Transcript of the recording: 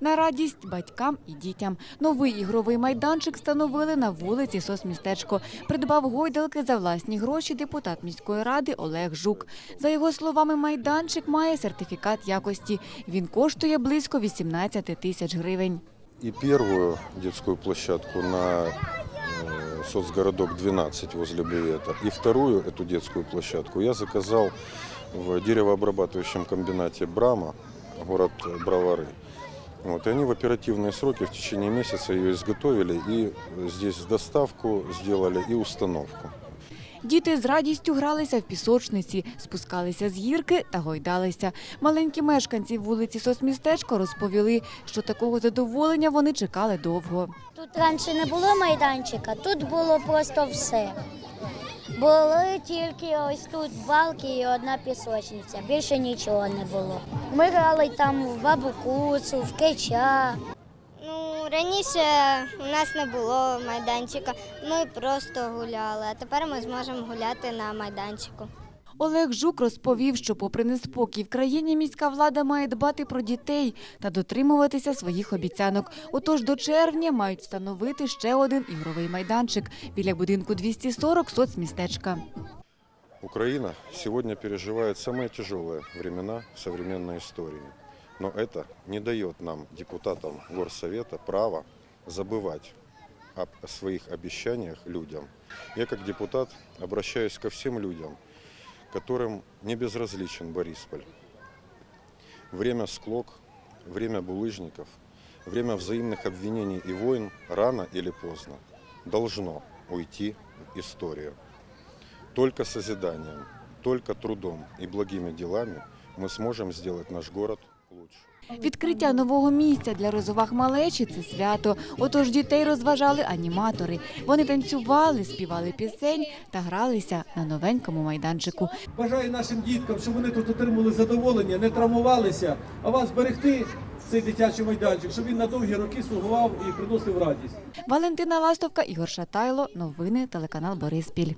На радість батькам і дітям. Новий ігровий майданчик встановили на вулиці Сосмістечко. Придбав гойдалки за власні гроші депутат міської ради Олег Жук. За його словами, майданчик має сертифікат якості. Він коштує близько 18 тисяч гривень. И первую детскую площадку на э, соцгородок 12 возле Бювета, и вторую эту детскую площадку я заказал в деревообрабатывающем комбинате Брама, город Бровары. Вот, и они в оперативные сроки в течение месяца ее изготовили и здесь доставку сделали и установку. Діти з радістю гралися в пісочниці, спускалися з гірки та гойдалися. Маленькі мешканці вулиці Сосмістечко розповіли, що такого задоволення вони чекали довго. Тут раніше не було майданчика, тут було просто все. Були тільки ось тут балки і одна пісочниця. Більше нічого не було. Ми грали там в бабу куцу, в кеча. Ну, раніше у нас не було майданчика, ми просто гуляли, а тепер ми зможемо гуляти на майданчику. Олег Жук розповів, що попри неспокій в країні міська влада має дбати про дітей та дотримуватися своїх обіцянок. Отож до червня мають встановити ще один ігровий майданчик біля будинку 240 соцмістечка. Украина сегодня переживает самые тяжелые времена в современной истории. Но это не дает нам, депутатам Горсовета, права забывать об о своих обещаниях людям. Я как депутат обращаюсь ко всем людям, которым не безразличен Борисполь. Время склок, время булыжников, время взаимных обвинений и войн рано или поздно должно уйти в историю. Только созиданием, только трудом и благими делами мы сможем сделать наш город. Відкриття нового місця для розваг малечі це свято. Отож дітей розважали аніматори. Вони танцювали, співали пісень та гралися на новенькому майданчику. Бажаю нашим діткам, щоб вони тут отримали задоволення, не травмувалися, а вас зберегти цей дитячий майданчик, щоб він на довгі роки слугував і приносив радість. Валентина Ластовка, Ігор Шатайло. Новини телеканал Бориспіль.